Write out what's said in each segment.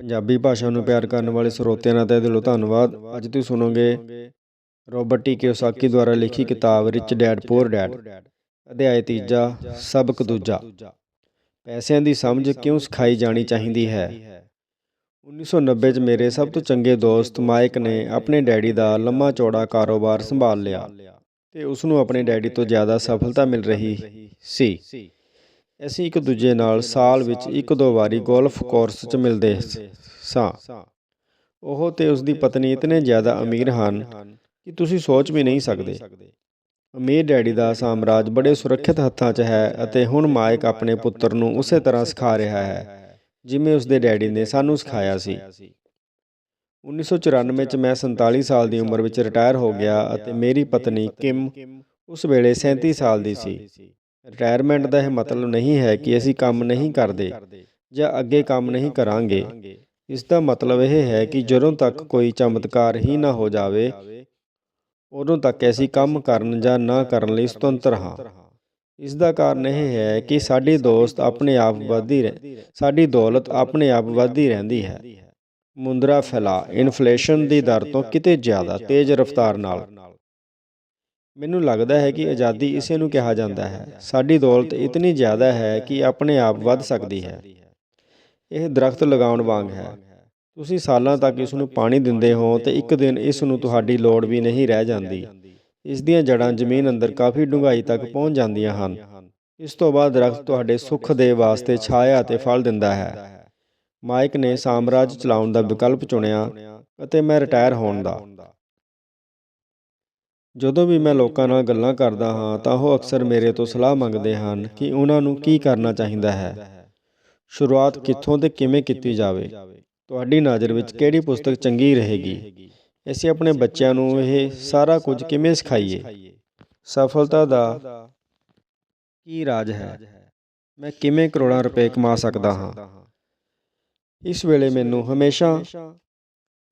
ਪੰਜਾਬੀ ਭਾਸ਼ਾ ਨੂੰ ਪਿਆਰ ਕਰਨ ਵਾਲੇ ਸਰੋਤਿਆਂ ਦਾ ਤਹਿ ਦਿਲੋਂ ਧੰਨਵਾਦ। ਅੱਜ ਤੁਸੀਂ ਸੁਣੋਗੇ ਰੋਬਰਟ ਟੀ ਕਿਓਸਾਕੀ ਦੁਆਰਾ ਲਿਖੀ ਕਿਤਾਬ, ਰਿਚ ਡੈਡ, ਪੂਅਰ ਡੈਡ। ਅਧਿਆਇ ਤੀਜਾ, ਸਬਕ ਦੂਜਾ। ਪੈਸਿਆਂ ਦੀ ਸਮਝ ਕਿਉਂ ਸਿਖਾਈ ਜਾਣੀ ਚਾਹੀਦੀ ਹੈ? 1990 'ਚ ਮੇਰੇ ਸਭ ਤੋਂ ਚੰਗੇ ਦੋਸਤ ਮਾਈਕ ਨੇ ਆਪਣੇ ਡੈਡੀ ਦਾ ਲੰਮਾ ਚੌੜਾ ਕਾਰੋਬਾਰ ਸੰਭਾਲ ਲਿਆ ਤੇ ਉਸ ਨੂੰ ਆਪਣੇ ਡੈਡੀ ਤੋਂ ਜ਼ਿਆਦਾ ਸਫਲਤਾ ਮਿਲ ਰਹੀ ਸੀ। ਅਸੀਂ ਇੱਕ ਦੂਜੇ ਨਾਲ ਸਾਲ ਵਿੱਚ ਇੱਕ ਦੋ ਵਾਰੀ ਗੋਲਫ ਕੋਰਸ 'ਚ ਮਿਲਦੇ ਸਾਂ। ਉਹ ਤੇ ਉਸ ਦੀ ਪਤਨੀ ਇਤਨੇ ਜ਼ਿਆਦਾ ਅਮੀਰ ਹਨ ਕਿ ਤੁਸੀਂ ਸੋਚ ਵੀ ਨਹੀਂ ਸਕਦੇ। ਅਮੀਰ ਡੈਡੀ ਦਾ ਸਾਮਰਾਜ ਬੜੇ ਸੁਰੱਖਿਅਤ ਹੱਥਾਂ 'ਚ ਹੈ ਅਤੇ ਹੁਣ ਮਾਇਕ ਆਪਣੇ ਪੁੱਤਰ ਨੂੰ ਉਸੇ ਤਰ੍ਹਾਂ ਸਿਖਾ ਰਿਹਾ ਹੈ, ਜਿਵੇਂ ਉਸ ਦੇ ਡੈਡੀ ਨੇ ਸਾਨੂੰ ਸਿਖਾਇਆ ਸੀ। 1994 'ਚ ਮੈਂ 47 ਸਾਲ ਦੀ ਉਮਰ ਵਿੱਚ ਰਿਟਾਇਰ ਹੋ ਗਿਆ ਅਤੇ ਮੇਰੀ ਪਤਨੀ ਕਿਮ ਉਸ ਵੇਲੇ 37 ਸਾਲ ਦੀ ਸੀ। ਰਿਟਾਇਰਮੈਂਟ ਦਾ ਇਹ ਮਤਲਬ ਨਹੀਂ ਹੈ ਕਿ ਅਸੀਂ ਕੰਮ ਨਹੀਂ ਕਰਦੇ ਜਾਂ ਅੱਗੇ ਕੰਮ ਨਹੀਂ ਕਰਾਂਗੇ। ਇਸ ਦਾ ਮਤਲਬ ਇਹ ਹੈ ਕਿ ਜਦੋਂ ਤੱਕ ਕੋਈ ਚਮਤਕਾਰ ਹੀ ਨਾ ਹੋ ਜਾਵੇ ਉਦੋਂ ਤੱਕ ਅਸੀਂ ਕੰਮ ਕਰਨ ਜਾਂ ਨਾ ਕਰਨ ਲਈ ਸੁਤੰਤਰ ਹਾਂ। ਇਸ ਦਾ ਕਾਰਨ ਇਹ ਹੈ ਕਿ ਸਾਡੀ ਦੋਸਤ ਆਪਣੇ ਆਪ ਵਧਦੀ ਰਹਿ ਸਾਡੀ ਦੌਲਤ ਆਪਣੇ ਆਪ ਵਧਦੀ ਰਹਿੰਦੀ ਹੈ। ਮੁੰਦਰਾ ਫੈਲਾ ਇਨਫਲੇਸ਼ਨ ਦੀ ਦਰ ਤੋਂ ਕਿਤੇ ਜ਼ਿਆਦਾ ਤੇਜ਼ ਰਫ਼ਤਾਰ ਨਾਲ। ਮੈਨੂੰ ਲੱਗਦਾ ਹੈ ਕਿ ਆਜ਼ਾਦੀ ਇਸੇ ਨੂੰ ਕਿਹਾ ਜਾਂਦਾ ਹੈ। ਸਾਡੀ ਦੌਲਤ ਇਤਨੀ ਜ਼ਿਆਦਾ ਹੈ ਕਿ ਆਪਣੇ ਆਪ ਵੱਧ ਸਕਦੀ ਹੈ। ਇਹ ਦਰਖਤ ਲਗਾਉਣ ਵਾਂਗ ਹੈ। ਤੁਸੀਂ ਸਾਲਾਂ ਤੱਕ ਇਸ ਨੂੰ ਪਾਣੀ ਦਿੰਦੇ ਹੋ ਤੇ ਇੱਕ ਦਿਨ ਇਸ ਨੂੰ ਤੁਹਾਡੀ ਲੋੜ ਵੀ ਨਹੀਂ ਰਹਿ ਜਾਂਦੀ। ਇਸ ਦੀਆਂ ਜੜਾਂ ਜ਼ਮੀਨ ਅੰਦਰ ਕਾਫੀ ਡੂੰਘਾਈ ਤੱਕ ਪਹੁੰਚ ਜਾਂਦੀਆਂ ਹਨ। ਇਸ ਤੋਂ ਬਾਅਦ ਦਰਖਤ ਤੁਹਾਡੇ ਸੁੱਖ ਦੇ ਵਾਸਤੇ ਛਾਇਆ ਅਤੇ ਫਲ ਦਿੰਦਾ ਹੈ। ਮਾਈਕ ਨੇ ਸਾਮਰਾਜ ਚਲਾਉਣ ਦਾ ਵਿਕਲਪ ਚੁਣਿਆ ਅਤੇ ਮੈਂ ਰਿਟਾਇਰ ਹੋਣ ਦਾ। ਜਦੋਂ ਵੀ ਮੈਂ ਲੋਕਾਂ ਨਾਲ ਗੱਲਾਂ ਕਰਦਾ ਹਾਂ ਤਾਂ ਉਹ ਅਕਸਰ ਮੇਰੇ ਤੋਂ ਸਲਾਹ ਮੰਗਦੇ ਹਨ ਕਿ ਉਹਨਾਂ ਨੂੰ ਕੀ ਕਰਨਾ ਚਾਹੀਦਾ ਹੈ। ਸ਼ੁਰੂਆਤ ਕਿੱਥੋਂ ਤੇ ਕਿਵੇਂ ਕੀਤੀ ਜਾਵੇ? ਤੁਹਾਡੀ ਨਜ਼ਰ ਵਿੱਚ ਕਿਹੜੀ ਪੁਸਤਕ ਚੰਗੀ ਰਹੇਗੀ? ਅਸੀਂ ਆਪਣੇ ਬੱਚਿਆਂ ਨੂੰ ਇਹ ਸਾਰਾ ਕੁਝ ਕਿਵੇਂ ਸਿਖਾਈਏ? ਸਫਲਤਾ ਦਾ ਕੀ ਰਾਜ ਹੈ? ਮੈਂ ਕਿਵੇਂ ਕਰੋੜਾਂ ਰੁਪਏ ਕਮਾ ਸਕਦਾ ਹਾਂ? ਇਸ ਵੇਲੇ ਮੈਨੂੰ ਹਮੇਸ਼ਾ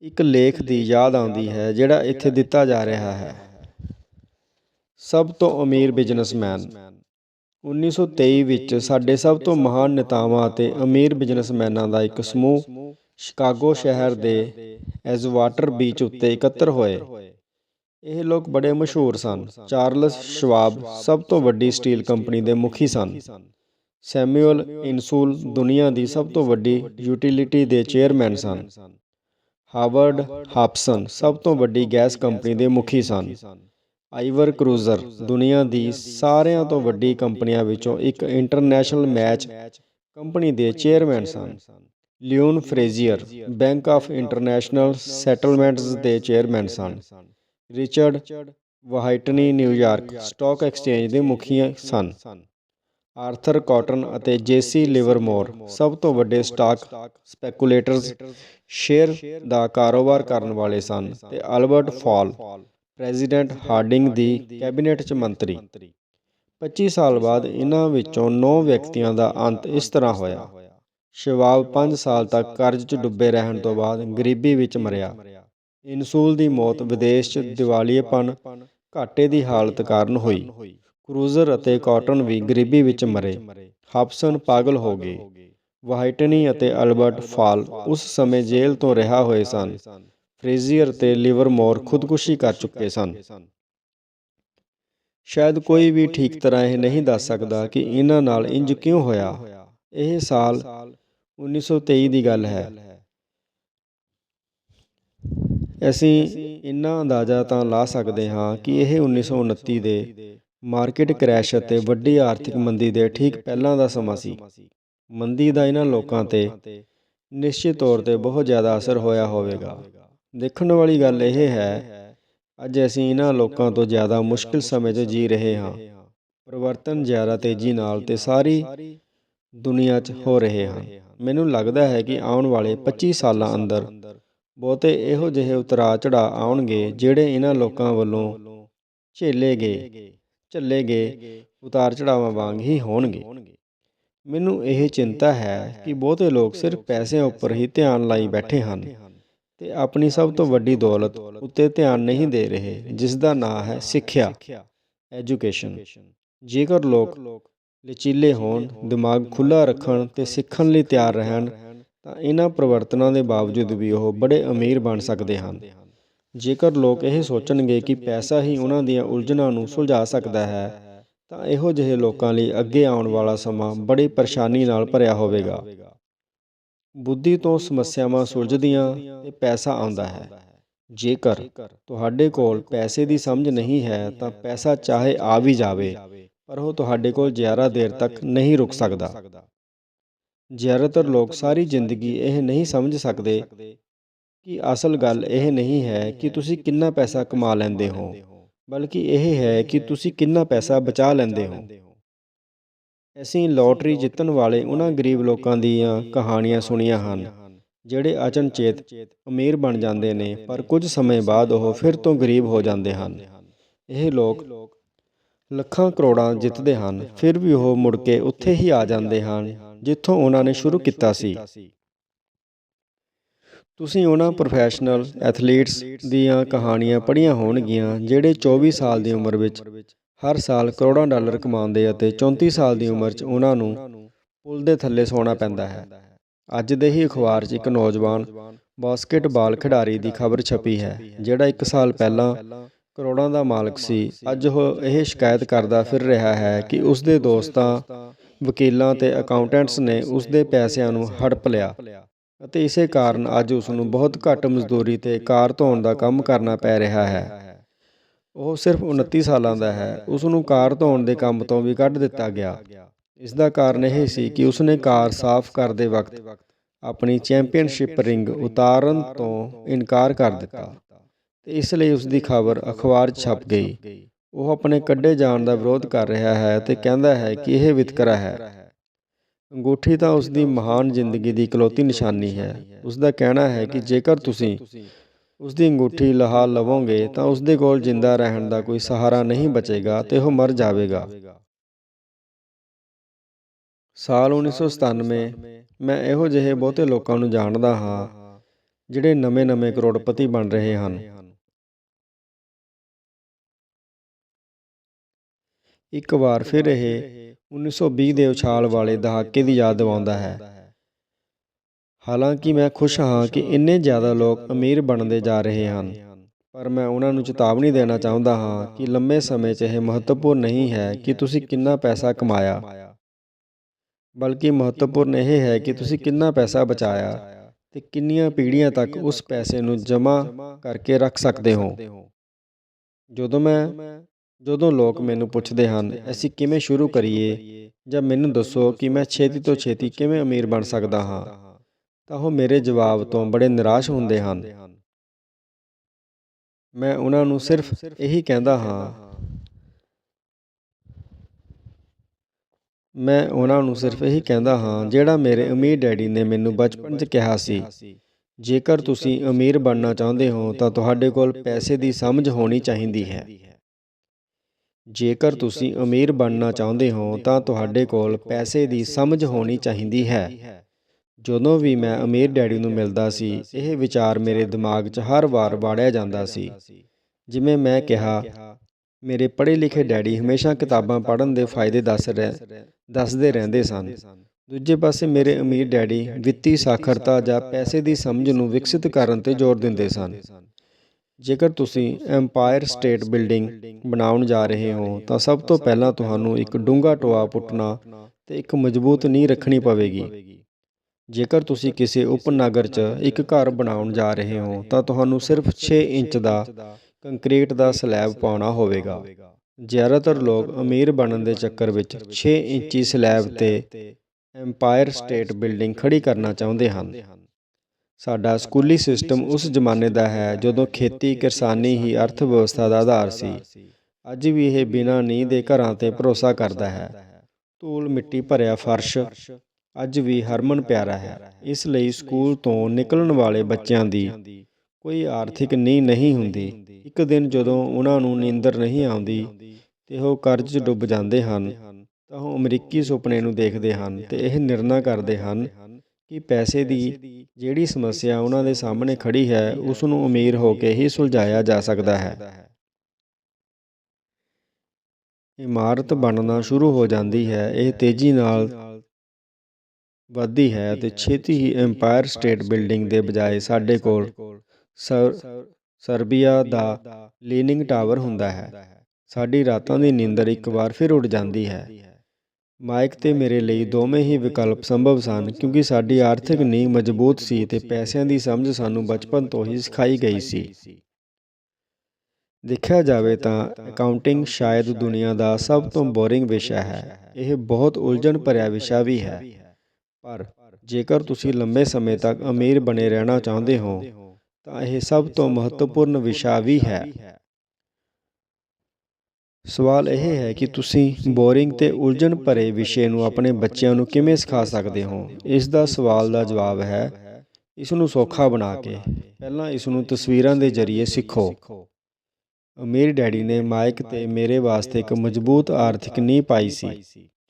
ਇੱਕ ਲੇਖ ਦੀ ਯਾਦ ਆਉਂਦੀ ਹੈ ਜਿਹੜਾ ਇੱਥੇ ਦਿੱਤਾ ਜਾ ਰਿਹਾ ਹੈ। ਸਭ ਤੋਂ ਅਮੀਰ ਬਿਜ਼ਨਸਮੈਨ। 1923 ਵਿੱਚ ਸਾਡੇ ਸਭ ਤੋਂ ਮਹਾਨ ਨੇਤਾਵਾਂ ਅਤੇ ਅਮੀਰ ਬਿਜ਼ਨਸਮੈਨਾਂ ਦਾ ਇੱਕ ਸਮੂਹ ਸ਼ਿਕਾਗੋ ਸ਼ਹਿਰ ਦੇ ਐਜ਼ਵਾਟਰ ਬੀਚ ਉੱਤੇ ਇਕੱਤਰ ਹੋਏ। ਇਹ ਲੋਕ ਬੜੇ ਮਸ਼ਹੂਰ ਸਨ। ਚਾਰਲਸ ਸ਼ਵਾਬ ਸਭ ਤੋਂ ਵੱਡੀ ਸਟੀਲ ਕੰਪਨੀ ਦੇ ਮੁਖੀ ਸਨ। ਸੈਮੂਅਲ ਇਨਸੂਲ ਦੁਨੀਆ ਦੀ ਸਭ ਤੋਂ ਵੱਡੀ ਯੂਟਿਲਿਟੀ ਦੇ ਚੇਅਰਮੈਨ ਸਨ। ਹਾਰਵਰਡ ਹਾਪਸਨ ਸਭ ਤੋਂ ਵੱਡੀ ਗੈਸ ਕੰਪਨੀ ਦੇ ਮੁਖੀ ਸਨ। ਆਈਵਰ ਕਰੂਜ਼ਰ ਦੁਨੀਆ ਦੀ ਸਾਰਿਆਂ ਤੋਂ ਵੱਡੀ ਕੰਪਨੀਆਂ ਵਿੱਚੋਂ ਇੱਕ ਇੰਟਰਨੈਸ਼ਨਲ ਮੈਚ ਕੰਪਨੀ ਦੇ chairman son. Leon Fraser Bank of International Settlements ਦੇ ਚੇਅਰਮੈਨ ਸਨ। Richard Whitney New York Stock Exchange ਦੇ ਮੁਖੀ ਸਨ। ਆਰਥਰ ਕਾਟਨ ਅਤੇ ਜੇਸੀ ਲਿਵਰਮੋਰ ਸਭ ਤੋਂ ਵੱਡੇ ਸਟਾਕ ਸਪੈਕੂਲੇਟਰਸ ਸ਼ੇਅਰ ਦਾ ਕਾਰੋਬਾਰ ਕਰਨ ਵਾਲੇ ਸਨ ਤੇ ਅਲਬਰਟ ਫਾਲ ਪ੍ਰੈਜ਼ੀਡੈਂਟ ਹਾਰਡਿੰਗ ਦੀ ਕੈਬਨਿਟ 'ਚ ਮੰਤਰੀ। 25 ਸਾਲ ਬਾਅਦ ਇਹਨਾਂ ਵਿੱਚੋਂ 9 ਵਿਅਕਤੀਆਂ ਦਾ ਅੰਤ ਇਸ ਤਰ੍ਹਾਂ ਹੋਇਆ। ਸ਼ਵਾਬ 5 ਸਾਲ ਤੱਕ ਕਰਜ਼ 'ਚ ਡੁੱਬੇ ਰਹਿਣ ਤੋਂ ਬਾਅਦ ਗਰੀਬੀ ਵਿੱਚ ਮਰਿਆ। ਇਨਸੂਲ ਦੀ ਮੌਤ ਵਿਦੇਸ਼ 'ਚ ਦਿਵਾਲੀਏਪਨ ਘਾਟੇ ਦੀ ਹਾਲਤ ਕਾਰਨ ਹੋਈ। ਕਰੂਜ਼ਰ ਅਤੇ ਕਾਟਨ ਵੀ ਗਰੀਬੀ ਵਿੱਚ ਮਰੇ। ਹਾਪਸਨ ਪਾਗਲ ਹੋ ਗਏ। ਵਾਈਟਨੀ ਅਤੇ ਅਲਬਰਟ ਫਾਲ ਉਸ ਸਮੇਂ ਜੇਲ੍ਹ ਤੋਂ ਰਿਹਾ ਹੋਏ ਸਨ। ਫਰੇਜ਼ੀਅਰ ਤੇ ਲਿਵਰਮੋਰ ਖੁਦਕੁਸ਼ੀ ਕਰ ਚੁੱਕੇ ਸਨ। ਸ਼ਾਇਦ ਕੋਈ ਵੀ ਠੀਕ ਤਰ੍ਹਾਂ ਇਹ ਨਹੀਂ ਦੱਸ ਸਕਦਾ ਕਿ ਇਹਨਾਂ ਨਾਲ ਇੰਜ ਕਿਉਂ ਹੋਇਆ। ਇਹ ਸਾਲ 1923 ਦੀ ਗੱਲ ਹੈ। ਅਸੀਂ ਇੰਨਾ ਅੰਦਾਜ਼ਾ ਤਾਂ ਲਾ ਸਕਦੇ ਹਾਂ ਕਿ ਇਹ 1929 ਦੇ ਮਾਰਕੀਟ ਕ੍ਰੈਸ਼ ਅਤੇ ਵੱਡੀ ਆਰਥਿਕ ਮੰਦੀ ਦੇ ਠੀਕ ਪਹਿਲਾਂ ਦਾ ਸਮਾਂ ਸੀ। ਮੰਦੀ ਦਾ ਇਹਨਾਂ ਲੋਕਾਂ ਤੇ ਨਿਸ਼ਚਿਤ ਤੌਰ ਤੇ ਬਹੁਤ ਜ਼ਿਆਦਾ ਅਸਰ ਹੋਇਆ ਹੋਵੇਗਾ। ਦੇਖਣ ਵਾਲੀ ਗੱਲ ਇਹ ਹੈ, ਅੱਜ ਅਸੀਂ ਇਹਨਾਂ ਲੋਕਾਂ ਤੋਂ ਜ਼ਿਆਦਾ ਮੁਸ਼ਕਿਲ ਸਮੇਂ 'ਚ ਜੀ ਰਹੇ ਹਾਂ। ਪਰਿਵਰਤਨ ਜ਼ਿਆਦਾ ਤੇਜ਼ੀ ਨਾਲ ਤੇ ਸਾਰੀ ਦੁਨੀਆ 'ਚ ਹੋ ਰਹੇ ਹਨ। ਮੈਨੂੰ ਲੱਗਦਾ ਹੈ ਕਿ ਆਉਣ ਵਾਲੇ 25 ਸਾਲਾਂ ਅੰਦਰ ਬਹੁਤੇ ਇਹੋ ਜਿਹੇ ਉਤਰਾਅ ਚੜਾਅ ਆਉਣਗੇ ਜਿਹੜੇ ਇਹਨਾਂ ਲੋਕਾਂ ਵੱਲੋਂ ਝੇਲੇ ਗਏ, ਝੱਲੇ ਗਏ ਉਤਾਰ ਚੜਾਵਾਂ ਵਾਂਗ ਹੀ ਹੋਣਗੇ। ਮੈਨੂੰ ਇਹ ਚਿੰਤਾ ਹੈ ਕਿ ਬਹੁਤੇ ਲੋਕ ਸਿਰਫ ਪੈਸਿਆਂ ਉੱਪਰ ਹੀ ਧਿਆਨ ਲਾਈ ਬੈਠੇ ਹਨ। ਤੇ ਆਪਣੀ ਸਭ ਤੋਂ ਵੱਡੀ ਦੌਲਤ ਉੱਤੇ ਧਿਆਨ ਨਹੀਂ ਦੇ ਰਹੇ ਜਿਸ ਦਾ ਨਾਂ ਹੈ ਸਿੱਖਿਆ ਐਜੂਕੇਸ਼ਨ ਜੇਕਰ ਲੋਕ ਲਚੀਲੇ ਹੋਣ, ਦਿਮਾਗ ਖੁੱਲਾ ਰੱਖਣ ਤੇ ਸਿੱਖਣ ਲਈ ਤਿਆਰ ਰਹਿਣ, ਤਾਂ ਇਹਨਾਂ ਪਰਿਵਰਤਨਾਂ ਦੇ ਬਾਵਜੂਦ ਵੀ ਉਹ ਬੜੇ ਅਮੀਰ ਬਣ ਸਕਦੇ ਹਨ। ਜੇਕਰ ਲੋਕ ਇਹ ਸੋਚਣਗੇ ਕਿ ਪੈਸਾ ਹੀ ਉਹਨਾਂ ਦੀਆਂ ਉਲਝਣਾਂ ਨੂੰ ਸੁਲਝਾ ਸਕਦਾ ਹੈ, ਤਾਂ ਇਹੋ ਜਿਹੇ ਲੋਕਾਂ ਲਈ ਅੱਗੇ ਆਉਣ ਵਾਲਾ ਸਮਾਂ ਬੜੀ ਪਰੇਸ਼ਾਨੀ ਨਾਲ ਭਰਿਆ ਹੋਵੇਗਾ। ਬੁੱਧੀ ਤੋਂ ਸਮੱਸਿਆਵਾਂ ਸੁਲਝਦੀਆਂ ਤੇ ਪੈਸਾ ਆਉਂਦਾ ਹੈ। ਜੇਕਰ ਤੁਹਾਡੇ ਕੋਲ ਪੈਸੇ ਦੀ ਸਮਝ ਨਹੀਂ ਹੈ ਤਾਂ ਪੈਸਾ ਚਾਹੇ ਆ ਵੀ ਜਾਵੇ, ਪਰ ਉਹ ਤੁਹਾਡੇ ਕੋਲ ਜ਼ਿਆਦਾ ਦੇਰ ਤੱਕ ਨਹੀਂ ਰੁਕ ਸਕਦਾ। ਜ਼ਿਆਦਾਤਰ ਲੋਕ ਸਾਰੀ ਜ਼ਿੰਦਗੀ ਇਹ ਨਹੀਂ ਸਮਝ ਸਕਦੇ ਕਿ ਅਸਲ ਗੱਲ ਇਹ ਨਹੀਂ ਹੈ ਕਿ ਤੁਸੀਂ ਕਿੰਨਾ ਪੈਸਾ ਕਮਾ ਲੈਂਦੇ ਹੋ, ਬਲਕਿ ਇਹ ਹੈ ਕਿ ਤੁਸੀਂ ਕਿੰਨਾ ਪੈਸਾ ਬਚਾ ਲੈਂਦੇ ਹੋ। ਅਸੀਂ ਲੋਟਰੀ ਜਿੱਤਣ ਵਾਲੇ ਉਹਨਾਂ ਗਰੀਬ ਲੋਕਾਂ ਦੀਆਂ ਕਹਾਣੀਆਂ ਸੁਣੀਆਂ ਹਨ, ਜਿਹੜੇ ਅਚਨਚੇਤ ਅਮੀਰ ਬਣ ਜਾਂਦੇ ਨੇ, ਪਰ ਕੁਝ ਸਮੇਂ ਬਾਅਦ ਉਹ ਫਿਰ ਤੋਂ ਗਰੀਬ ਹੋ ਜਾਂਦੇ ਹਨ। ਇਹ ਲੋਕ ਲੱਖਾਂ ਕਰੋੜਾਂ ਜਿੱਤਦੇ ਹਨ, ਫਿਰ ਵੀ ਉਹ ਮੁੜ ਕੇ ਉੱਥੇ ਹੀ ਆ ਜਾਂਦੇ ਹਨ, ਜਿੱਥੋਂ ਉਹਨਾਂ ਨੇ ਸ਼ੁਰੂ ਕੀਤਾ ਸੀ। ਤੁਸੀਂ ਉਹਨਾਂ ਪ੍ਰੋਫੈਸ਼ਨਲ ਐਥਲੀਟਸ ਦੀਆਂ ਕਹਾਣੀਆਂ ਪੜ੍ਹੀਆਂ ਹੋਣਗੀਆਂ, ਜਿਹੜੇ 24 ਸਾਲ ਦੀ ਉਮਰ ਵਿੱਚ ਹਰ ਸਾਲ ਕਰੋੜਾਂ ਡਾਲਰ ਕਮਾਉਂਦੇ ਅਤੇ 34 ਸਾਲ ਦੀ ਉਮਰ 'ਚ ਉਹਨਾਂ ਨੂੰ ਪੁਲ ਦੇ ਥੱਲੇ ਸੌਣਾ ਪੈਂਦਾ ਹੈ। ਅੱਜ ਦੇ ਹੀ ਅਖਬਾਰ 'ਚ ਇੱਕ ਨੌਜਵਾਨ ਬਾਸਕਟਬਾਲ ਖਿਡਾਰੀ ਦੀ ਖਬਰ ਛਪੀ ਹੈ, ਜਿਹੜਾ 1 ਸਾਲ ਪਹਿਲਾਂ ਕਰੋੜਾਂ ਦਾ ਮਾਲਕ ਸੀ। ਅੱਜ ਉਹ ਇਹ ਸ਼ਿਕਾਇਤ ਕਰਦਾ ਫਿਰ ਰਿਹਾ ਹੈ ਕਿ ਉਸ ਦੇ ਦੋਸਤਾਂ, ਵਕੀਲਾਂ ਤੇ ਅਕਾਊਂਟੈਂਟਸ ਨੇ ਉਸ ਦੇ ਪੈਸਿਆਂ ਨੂੰ ਹੜਪ ਲਿਆ ਅਤੇ ਇਸੇ ਕਾਰਨ ਅੱਜ ਉਸ ਨੂੰ ਬਹੁਤ ਘੱਟ ਮਜ਼ਦੂਰੀ ਤੇ ਕਾਰ ਧੋਣ ਦਾ ਕੰਮ ਕਰਨਾ ਪੈ ਰਿਹਾ ਹੈ। ਉਹ ਸਿਰਫ 29 ਸਾਲਾਂ ਦਾ ਹੈ। ਉਸ ਨੂੰ ਕਾਰ ਧੋਣ ਦੇ ਕੰਮ ਤੋਂ ਵੀ ਕੱਢ ਦਿੱਤਾ ਗਿਆ। ਇਸ ਦਾ ਕਾਰਨ ਇਹ ਸੀ ਕਿ ਉਸ ਨੇ ਕਾਰ ਸਾਫ਼ ਕਰਦੇ ਵਕਤ ਆਪਣੀ ਚੈਂਪੀਅਨਸ਼ਿਪ ਰਿੰਗ ਉਤਾਰਨ ਤੋਂ ਇਨਕਾਰ ਕਰ ਦਿੱਤਾ ਤੇ ਇਸ ਲਈ ਉਸ ਦੀ ਖਬਰ ਅਖਬਾਰ ਛਪ ਗਈ। ਉਹ ਆਪਣੇ ਕੱਢੇ ਜਾਣ ਦਾ ਵਿਰੋਧ ਕਰ ਰਿਹਾ ਹੈ ਤੇ ਕਹਿੰਦਾ ਹੈ ਕਿ ਇਹ ਵਿਤਕਰਾ ਹੈ। ਅੰਗੂਠੀ ਤਾਂ ਉਸ ਦੀ ਮਹਾਨ ਜ਼ਿੰਦਗੀ ਦੀ ਇਕਲੌਤੀ ਨਿਸ਼ਾਨੀ ਹੈ। ਉਸ ਦਾ ਕਹਿਣਾ ਹੈ ਕਿ ਜੇਕਰ ਤੁਸੀਂ ਉਸ ਦੀ ਅੰਗੂਠੀ ਲਹਾ ਲਵੋਗੇ ਤਾਂ ਉਸ ਦੇ ਕੋਲ ਜਿੰਦਾ ਰਹਿਣ ਦਾ ਕੋਈ ਸਹਾਰਾ ਨਹੀਂ ਬਚੇਗਾ ਤੇ ਉਹ ਮਰ ਜਾਵੇਗਾ। ਸਾਲ 1997 ਮੈਂ ਇਹੋ ਜਿਹੇ ਬਹੁਤੇ ਲੋਕਾਂ ਨੂੰ ਜਾਣਦਾ ਹਾਂ, ਜਿਹੜੇ ਨਵੇਂ-ਨਵੇਂ ਕਰੋੜਪਤੀ ਬਣ ਰਹੇ ਹਨ। ਇੱਕ ਵਾਰ ਫਿਰ ਇਹ 1920 ਦੇ ਉਛਾਲ ਵਾਲੇ ਦਹਾਕੇ ਦੀ ਯਾਦ ਦਿਵਾਉਂਦਾ ਹੈ। ਹਾਲਾਂਕਿ ਮੈਂ ਖੁਸ਼ ਹਾਂ ਕਿ ਇੰਨੇ ਜ਼ਿਆਦਾ ਲੋਕ ਅਮੀਰ ਬਣਦੇ ਜਾ ਰਹੇ ਹਨ। ਪਰ ਮੈਂ ਉਹਨਾਂ ਨੂੰ ਚੇਤਾਵਨੀ ਦੇਣਾ ਚਾਹੁੰਦਾ ਹਾਂ ਕਿ ਲੰਮੇ ਸਮੇਂ 'ਚ ਇਹ ਮਹੱਤਵਪੂਰਨ ਨਹੀਂ ਹੈ ਕਿ ਤੁਸੀਂ ਕਿੰਨਾ ਪੈਸਾ ਕਮਾਇਆ। ਬਲਕਿ ਮਹੱਤਵਪੂਰਨ ਇਹ ਹੈ ਕਿ ਤੁਸੀਂ ਕਿੰਨਾ ਪੈਸਾ ਬਚਾਇਆ ਤੇ ਕਿੰਨੀਆਂ ਪੀੜ੍ਹੀਆਂ ਤੱਕ ਉਸ ਪੈਸੇ ਨੂੰ ਜਮ੍ਹਾਂ ਕਰਕੇ ਰੱਖ ਸਕਦੇ ਹੋ। ਜਦੋਂ ਮੈਂ ਜਦੋਂ ਲੋਕ ਮੈਨੂੰ ਪੁੱਛਦੇ ਹਨ ਅਸੀਂ ਕਿਵੇਂ ਸ਼ੁਰੂ ਕਰੀਏ? ਜਾਂ ਮੈਨੂੰ ਦੱਸੋ ਕਿ ਮੈਂ ਛੇਤੀ ਤੋਂ ਛੇਤੀ ਕਿਵੇਂ ਅਮੀਰ ਬਣ ਸਕਦਾ ਹਾਂ। ਤਾਂ ਉਹ ਮੇਰੇ ਜਵਾਬ ਤੋਂ ਬੜੇ ਨਿਰਾਸ਼ ਹੁੰਦੇ ਹਨ। ਮੈਂ ਉਹਨਾਂ ਨੂੰ ਸਿਰਫ ਇਹੀ ਕਹਿੰਦਾ ਹਾਂ। ਮੈਂ ਉਹਨਾਂ ਨੂੰ ਸਿਰਫ ਇਹੀ ਕਹਿੰਦਾ ਹਾਂ ਜਿਹੜਾ ਮੇਰੇ ਅਮੀਰ ਡੈਡੀ ਨੇ ਮੈਨੂੰ ਬਚਪਨ 'ਚ ਕਿਹਾ ਸੀ ਜੇਕਰ ਤੁਸੀਂ ਅਮੀਰ ਬਣਨਾ ਚਾਹੁੰਦੇ ਹੋ ਤਾਂ ਤੁਹਾਡੇ ਕੋਲ ਪੈਸੇ ਦੀ ਸਮਝ ਹੋਣੀ ਚਾਹੀਦੀ ਹੈ। ਜੇਕਰ ਤੁਸੀਂ ਅਮੀਰ ਬਣਨਾ ਚਾਹੁੰਦੇ ਹੋ ਤਾਂ ਤੁਹਾਡੇ ਕੋਲ ਪੈਸੇ ਦੀ ਸਮਝ ਹੋਣੀ ਚਾਹੀਦੀ ਹੈ। ਜਦੋਂ ਵੀ ਮੈਂ ਅਮੀਰ ਡੈਡੀ ਨੂੰ ਮਿਲਦਾ ਸੀ, ਇਹ ਵਿਚਾਰ ਮੇਰੇ ਦਿਮਾਗ 'ਚ ਹਰ ਵਾਰ ਵਾੜਿਆ ਜਾਂਦਾ ਸੀ। ਜਿਵੇਂ ਮੈਂ ਕਿਹਾ, ਮੇਰੇ ਪੜ੍ਹੇ ਲਿਖੇ ਡੈਡੀ ਹਮੇਸ਼ਾ ਕਿਤਾਬਾਂ ਪੜ੍ਹਨ ਦੇ ਫਾਇਦੇ ਦੱਸ ਰਹੇ, ਦੱਸਦੇ ਰਹਿੰਦੇ ਸਨ। ਦੂਜੇ ਪਾਸੇ ਮੇਰੇ ਅਮੀਰ ਡੈਡੀ ਵਿੱਤੀ ਸਾਖਰਤਾ ਜਾਂ ਪੈਸੇ ਦੀ ਸਮਝ ਨੂੰ ਵਿਕਸਿਤ ਕਰਨ ਤੇ ਜ਼ੋਰ ਦਿੰਦੇ ਸਨ। ਜੇਕਰ ਤੁਸੀਂ ਐਮਪਾਇਰ ਸਟੇਟ ਬਿਲਡਿੰਗ ਬਣਾਉਣ ਜਾ ਰਹੇ ਹੋ, ਤਾਂ ਸਭ ਤੋਂ ਪਹਿਲਾਂ ਤੁਹਾਨੂੰ ਇੱਕ ਡੂੰਘਾ ਟੋਆ ਪੁੱਟਣਾ ਤੇ ਇੱਕ ਮਜ਼ਬੂਤ ਨੀਂਹ ਰੱਖਣੀ ਪਵੇਗੀ। ਜੇਕਰ ਤੁਸੀਂ ਕਿਸੇ ਉਪਨਗਰ 'ਚ ਇੱਕ ਘਰ ਬਣਾਉਣ ਜਾ ਰਹੇ ਹੋ, ਤਾਂ ਤੁਹਾਨੂੰ ਸਿਰਫ 6 ਇੰਚ ਦਾ ਕੰਕਰੀਟ ਦਾ ਸਲੈਬ ਪਾਉਣਾ ਹੋਵੇਗਾ। ਜ਼ਿਆਦਾਤਰ ਲੋਕ ਅਮੀਰ ਬਣਨ ਦੇ ਚੱਕਰ ਵਿੱਚ 6 ਇੰਚੀ ਸਲੈਬ ਤੇ ਐਮਪਾਇਰ ਸਟੇਟ ਬਿਲਡਿੰਗ ਖੜੀ ਕਰਨਾ ਚਾਹੁੰਦੇ ਹਨ। ਸਾਡਾ ਸਕੂਲੀ ਸਿਸਟਮ ਉਸ ਜ਼ਮਾਨੇ ਦਾ ਹੈ ਜਦੋਂ ਖੇਤੀ ਕਿਸਾਨੀ ਹੀ ਅਰਥ ਵਿਵਸਥਾ ਦਾ ਆਧਾਰ ਸੀ। ਅੱਜ ਵੀ ਇਹ ਬਿਨਾਂ ਨੀਂਹ ਦੇ ਘਰਾਂ ਤੇ ਭਰੋਸਾ ਕਰਦਾ ਹੈ। ਧੂਲ ਮਿੱਟੀ ਭਰਿਆ ਫਰਸ਼ ਅੱਜ ਵੀ ਹਰਮਨ ਪਿਆਰਾ ਹੈ। ਇਸ ਲਈ ਸਕੂਲ ਤੋਂ ਨਿਕਲਣ ਵਾਲੇ ਬੱਚਿਆਂ ਦੀ ਕੋਈ ਆਰਥਿਕ ਨੀਂਹ ਨਹੀਂ ਹੁੰਦੀ। ਇੱਕ ਦਿਨ ਜਦੋਂ ਉਹਨਾਂ ਨੂੰ ਨੀਂਦਰ ਨਹੀਂ ਆਉਂਦੀ ਤੇ ਉਹ ਕਰਜ਼ ਡੁੱਬ ਜਾਂਦੇ ਹਨ, ਤਾਂ ਉਹ ਅਮਰੀਕੀ ਸੁਪਨੇ ਨੂੰ ਦੇਖਦੇ ਹਨ ਤੇ ਇਹ ਨਿਰਣਾ ਕਰਦੇ ਹਨ ਕਿ ਪੈਸੇ ਦੀ ਜਿਹੜੀ ਸਮੱਸਿਆ ਉਹਨਾਂ ਦੇ ਸਾਹਮਣੇ ਖੜੀ ਹੈ, ਉਸ ਨੂੰ ਅਮੀਰ ਹੋ ਕੇ ਹੀ ਸੁਲਝਾਇਆ ਜਾ ਸਕਦਾ ਹੈ। ਇਮਾਰਤ ਬਣਨਾ ਸ਼ੁਰੂ ਹੋ ਜਾਂਦੀ ਹੈ। ਇਹ ਤੇਜ਼ੀ ਨਾਲ ਵੱਧਦੀ ਹੈ ਅਤੇ ਛੇਤੀ ਹੀ ਐਮਪਾਇਰ ਸਟੇਟ ਬਿਲਡਿੰਗ ਦੇ ਬਜਾਏ ਸਾਡੇ ਕੋਲ ਸਰ ਸਰਬੀਆ ਦਾ ਲੀਨਿੰਗ ਟਾਵਰ ਹੁੰਦਾ ਹੈ। ਸਾਡੀ ਰਾਤਾਂ ਦੀ ਨੀਂਦਰ ਇੱਕ ਵਾਰ ਫਿਰ ਉੱਡ ਜਾਂਦੀ ਹੈ। ਮਾਈਕ ਤੇ ਮੇਰੇ ਲਈ ਦੋਵੇਂ ਹੀ ਵਿਕਲਪ ਸੰਭਵ ਸਨ ਕਿਉਂਕਿ ਸਾਡੀ ਆਰਥਿਕ ਨੀਂਹ ਮਜ਼ਬੂਤ ਸੀ ਤੇ ਪੈਸਿਆਂ ਦੀ ਸਮਝ ਸਾਨੂੰ ਬਚਪਨ ਤੋਂ ਹੀ ਸਿਖਾਈ ਗਈ ਸੀ। ਦੇਖਿਆ ਜਾਵੇ ਤਾਂ ਅਕਾਊਂਟਿੰਗ ਸ਼ਾਇਦ ਦੁਨੀਆ ਦਾ ਸਭ ਤੋਂ ਬੋਰਿੰਗ ਵਿਸ਼ਾ ਹੈ। ਇਹ ਬਹੁਤ ਉਲਝਣ ਭਰਿਆ ਵਿਸ਼ਾ ਵੀ ਹੈ। ਪਰ ਜੇਕਰ ਤੁਸੀਂ ਲੰਬੇ ਸਮੇਂ ਤੱਕ ਅਮੀਰ ਬਣੇ ਰਹਿਣਾ ਚਾਹੁੰਦੇ ਹੋ, ਤਾਂ ਇਹ ਸਭ ਤੋਂ ਮਹੱਤਵਪੂਰਨ ਵਿਸ਼ਾ ਵੀ ਹੈ। ਸਵਾਲ ਇਹ ਹੈ ਕਿ ਤੁਸੀਂ ਬੋਰਿੰਗ ਤੇ ਉਲਝਣ ਭਰੇ ਵਿਸ਼ੇ ਨੂੰ ਆਪਣੇ ਬੱਚਿਆਂ ਨੂੰ ਕਿਵੇਂ ਸਿਖਾ ਸਕਦੇ ਹੋ? ਇਸ ਦਾ ਸਵਾਲ ਦਾ ਜਵਾਬ ਹੈ, ਇਸ ਨੂੰ ਸੌਖਾ ਬਣਾ ਕੇ। ਪਹਿਲਾਂ ਇਸ ਨੂੰ ਤਸਵੀਰਾਂ ਦੇ ਜ਼ਰੀਏ ਸਿੱਖੋ। ਅਮੀਰ ਡੈਡੀ ਨੇ ਮਾਈਕ ਤੇ ਮੇਰੇ ਵਾਸਤੇ ਇੱਕ ਮਜ਼ਬੂਤ ਆਰਥਿਕ ਨੀਂਹ ਪਾਈ ਸੀ।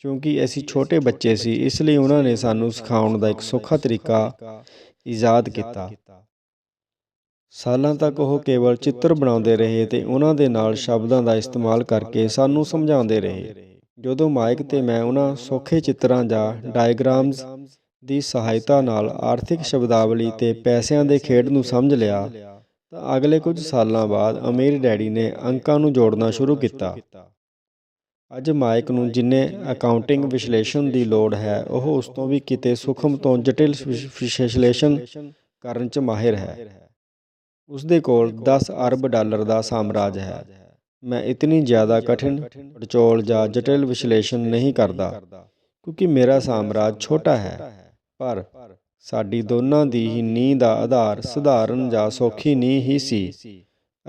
ਕਿਉਂਕਿ ਅਸੀਂ ਛੋਟੇ ਬੱਚੇ ਸੀ, ਇਸ ਲਈ ਉਹਨਾਂ ਨੇ ਸਾਨੂੰ ਸਿਖਾਉਣ ਦਾ ਇੱਕ ਸੌਖਾ ਤਰੀਕਾ ਇਜਾਦ ਕੀਤਾ। ਸਾਲਾਂ ਤੱਕ ਉਹ ਕੇਵਲ ਚਿੱਤਰ ਬਣਾਉਂਦੇ ਰਹੇ ਤੇ ਉਹਨਾਂ ਦੇ ਨਾਲ ਸ਼ਬਦਾਂ ਦਾ ਇਸਤੇਮਾਲ ਕਰਕੇ ਸਾਨੂੰ ਸਮਝਾਉਂਦੇ ਰਹੇ। ਜਦੋਂ ਮਾਈਕ ਤੇ ਮੈਂ ਉਹਨਾਂ ਸੌਖੇ ਚਿੱਤਰਾਂ ਜਾਂ ਡਾਇਗਰਾਮਸ ਦੀ ਸਹਾਇਤਾ ਨਾਲ ਆਰਥਿਕ ਸ਼ਬਦਾਵਲੀ ਤੇ ਪੈਸਿਆਂ ਦੇ ਖੇਡ ਨੂੰ ਸਮਝ ਲਿਆ, ਤਾਂ ਅਗਲੇ ਕੁਝ ਸਾਲਾਂ ਬਾਅਦ ਅਮੀਰ ਡੈਡੀ ਨੇ ਅੰਕਾਂ ਨੂੰ ਜੋੜਨਾ ਸ਼ੁਰੂ ਕੀਤਾ। ਅੱਜ ਮਾਈਕ ਨੂੰ ਜਿੰਨੇ ਅਕਾਊਂਟਿੰਗ ਵਿਸ਼ਲੇਸ਼ਣ ਦੀ ਲੋੜ ਹੈ, ਉਹ ਉਸ ਤੋਂ ਵੀ ਕਿਤੇ ਸੂਖਮ ਤੋਂ ਜਟਿਲ ਵਿਸ਼ਲੇਸ਼ਣ ਕਰਨ 'ਚ ਮਾਹਿਰ ਹੈ। ਉਸ ਦੇ ਕੋਲ 10 ਅਰਬ ਡਾਲਰ ਦਾ ਸਾਮਰਾਜ ਹੈ। ਮੈਂ ਇਤਨੀ ਜ਼ਿਆਦਾ ਕਠਿਨ, ਪੜਚੋਲ ਜਾਂ ਜਟਿਲ ਵਿਸ਼ਲੇਸ਼ਣ ਨਹੀਂ ਕਰਦਾ, ਕਿਉਂਕਿ ਮੇਰਾ ਸਾਮਰਾਜ ਛੋਟਾ ਹੈ। ਪਰ ਸਾਡੀ ਦੋਨਾਂ ਦੀ ਹੀ ਨੀਂਹ ਦਾ ਆਧਾਰ ਸਧਾਰਨ ਜਾਂ ਸੌਖੀ ਨੀਂਹ ਹੀ ਸੀ।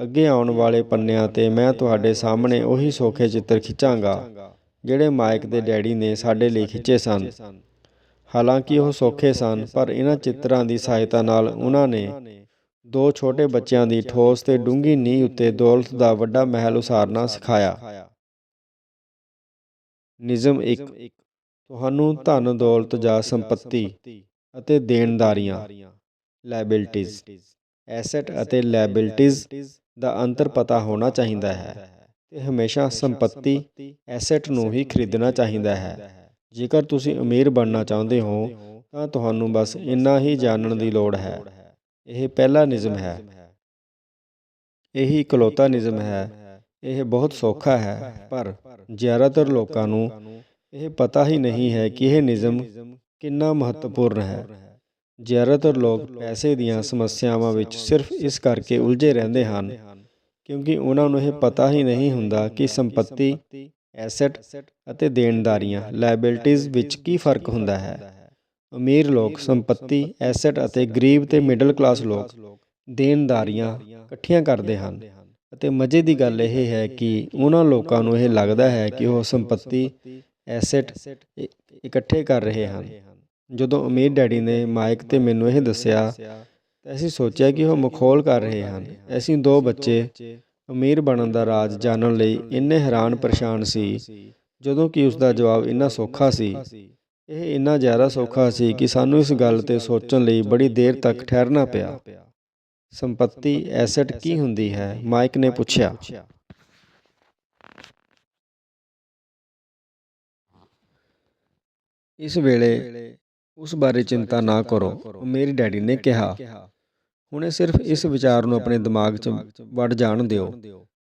ਅੱਗੇ ਆਉਣ ਵਾਲੇ ਪੰਨਿਆਂ ਤੇ ਮੈਂ ਤੁਹਾਡੇ ਸਾਹਮਣੇ ਉਹੀ ਸੌਖੇ ਚਿੱਤਰ ਖਿੱਚਾਂਗਾ, ਜਿਹੜੇ ਮਾਈਕ ਦੇ ਡੈਡੀ ਨੇ ਸਾਡੇ ਲਈ ਖਿੱਚੇ ਸਨ। ਹਾਲਾਂਕਿ ਉਹ ਸੌਖੇ ਸਨ, ਪਰ ਇਹਨਾਂ ਚਿੱਤਰਾਂ ਦੀ ਸਹਾਇਤਾ ਨਾਲ ਉਹਨਾਂ ਨੇ ਦੋ ਛੋਟੇ ਬੱਚਿਆਂ ਦੀ ਠੋਸ ਤੇ ਡੂੰਘੀ ਨੀਂਹ ਉੱਤੇ ਦੌਲਤ ਦਾ ਵੱਡਾ ਮਹਿਲ ਉਸਾਰਨਾ ਸਿਖਾਇਆ। ਨਿਯਮ 1 ਤੁਹਾਨੂੰ ਧਨ, ਦੌਲਤ ਜਾਂ ਸੰਪਤੀ ਅਤੇ ਦੇਣਦਾਰੀਆਂ ਲਾਇਬਿਲਟੀਜ਼ ਐਸੈਟ ਅਤੇ ਲਾਇਬਿਲਟੀਜ਼ ਦਾ ਅੰਤਰ ਪਤਾ ਹੋਣਾ ਚਾਹੀਦਾ ਹੈ ਤੇ ਹਮੇਸ਼ਾ ਸੰਪਤੀ ਐਸੈਟ ਨੂੰ ਹੀ ਖਰੀਦਣਾ ਚਾਹੀਦਾ ਹੈ। ਜੇਕਰ ਤੁਸੀਂ ਅਮੀਰ ਬਣਨਾ ਚਾਹੁੰਦੇ ਹੋ, ਤਾਂ ਤੁਹਾਨੂੰ ਬਸ ਇੰਨਾ ਹੀ ਜਾਣਨ ਦੀ ਲੋੜ ਹੈ। ਇਹ ਪਹਿਲਾ ਨਿਯਮ ਹੈ। ਇਹੀ ਇਕਲੌਤਾ ਨਿਯਮ ਹੈ। ਇਹ ਬਹੁਤ ਸੌਖਾ ਹੈ, ਪਰ ਜ਼ਿਆਦਾਤਰ ਲੋਕਾਂ ਨੂੰ ਇਹ ਪਤਾ ਹੀ ਨਹੀਂ ਹੈ ਕਿ ਇਹ ਨਿਯਮ ਕਿੰਨਾ ਮਹੱਤਵਪੂਰਨ ਹੈ। ਜ਼ਿਆਦਾਤਰ ਲੋਕ ਪੈਸੇ ਦੀਆਂ ਸਮੱਸਿਆਵਾਂ ਵਿੱਚ ਸਿਰਫ ਇਸ ਕਰਕੇ ਉਲਝੇ ਰਹਿੰਦੇ ਹਨ ਕਿਉਂਕਿ ਉਹਨਾਂ ਨੂੰ ਇਹ ਪਤਾ ਹੀ ਨਹੀਂ ਹੁੰਦਾ ਕਿ ਸੰਪਤੀ ਐਸੈਟ ਅਤੇ ਦੇਣਦਾਰੀਆਂ ਲਾਇਬਿਲਟੀਜ਼ ਵਿੱਚ ਕੀ ਫ਼ਰਕ ਹੁੰਦਾ ਹੈ। ਅਮੀਰ ਲੋਕ ਸੰਪਤੀ ਐਸੈਟ ਅਤੇ ਗਰੀਬ ਤੇ ਮਿਡਲ ਕਲਾਸ ਲੋਕ ਦੇਣਦਾਰੀਆਂ ਇਕੱਠੀਆਂ ਕਰਦੇ ਹਨ ਅਤੇ ਮਜ਼ੇ ਦੀ ਗੱਲ ਇਹ ਹੈ ਕਿ ਉਹਨਾਂ ਲੋਕਾਂ ਨੂੰ ਇਹ ਲੱਗਦਾ ਹੈ ਕਿ ਉਹ ਸੰਪਤੀ ਐਸੈਟ ਇ- ਇਕੱਠੇ ਕਰ ਰਹੇ ਹਨ। ਜਦੋਂ ਅਮੀਰ ਡੈਡੀ ਨੇ ਮਾਈਕ ਤੇ ਮੈਨੂੰ ਇਹ ਦੱਸਿਆ ਤਾਂ ਅਸੀਂ ਸੋਚਿਆ ਕਿ ਉਹ ਮਖੌਲ ਕਰ ਰਹੇ ਹਨ। ਅਸੀਂ ਦੋ ਬੱਚੇ, ਅਮੀਰ ਬਣਨ ਦਾ ਰਾਜ਼ ਜਾਣਨ ਲਈ ਇੰਨੇ ਹੈਰਾਨ ਪਰੇਸ਼ਾਨ ਸੀ, ਜਦੋਂ ਕਿ ਉਸ ਦਾ ਜਵਾਬ ਇੰਨਾ ਸੌਖਾ ਸੀ। ਇਹ ਇੰਨਾ ਜ਼ਿਆਦਾ ਸੌਖਾ ਸੀ ਕਿ ਸਾਨੂੰ ਇਸ ਗੱਲ ਤੇ ਸੋਚਣ ਲਈ ਬੜੀ ਦੇਰ ਤੱਕ ਠਹਿਰਨਾ ਪਿਆ। ਸੰਪਤੀ ਐਸੈਟ ਕੀ ਹੁੰਦੀ ਹੈ? ਮਾਈਕ ਨੇ ਪੁੱਛਿਆ। ਇਸ ਵੇਲੇ ਉਸ ਬਾਰੇ ਚਿੰਤਾ ਨਾ ਕਰੋ, ਮੇਰੀ ਡੈਡੀ ਨੇ ਕਿਹਾ। ਹੁਣੇ ਸਿਰਫ ਇਸ ਵਿਚਾਰ ਨੂੰ ਆਪਣੇ ਦਿਮਾਗ 'ਚ ਵੜ ਜਾਣ ਦਿਓ।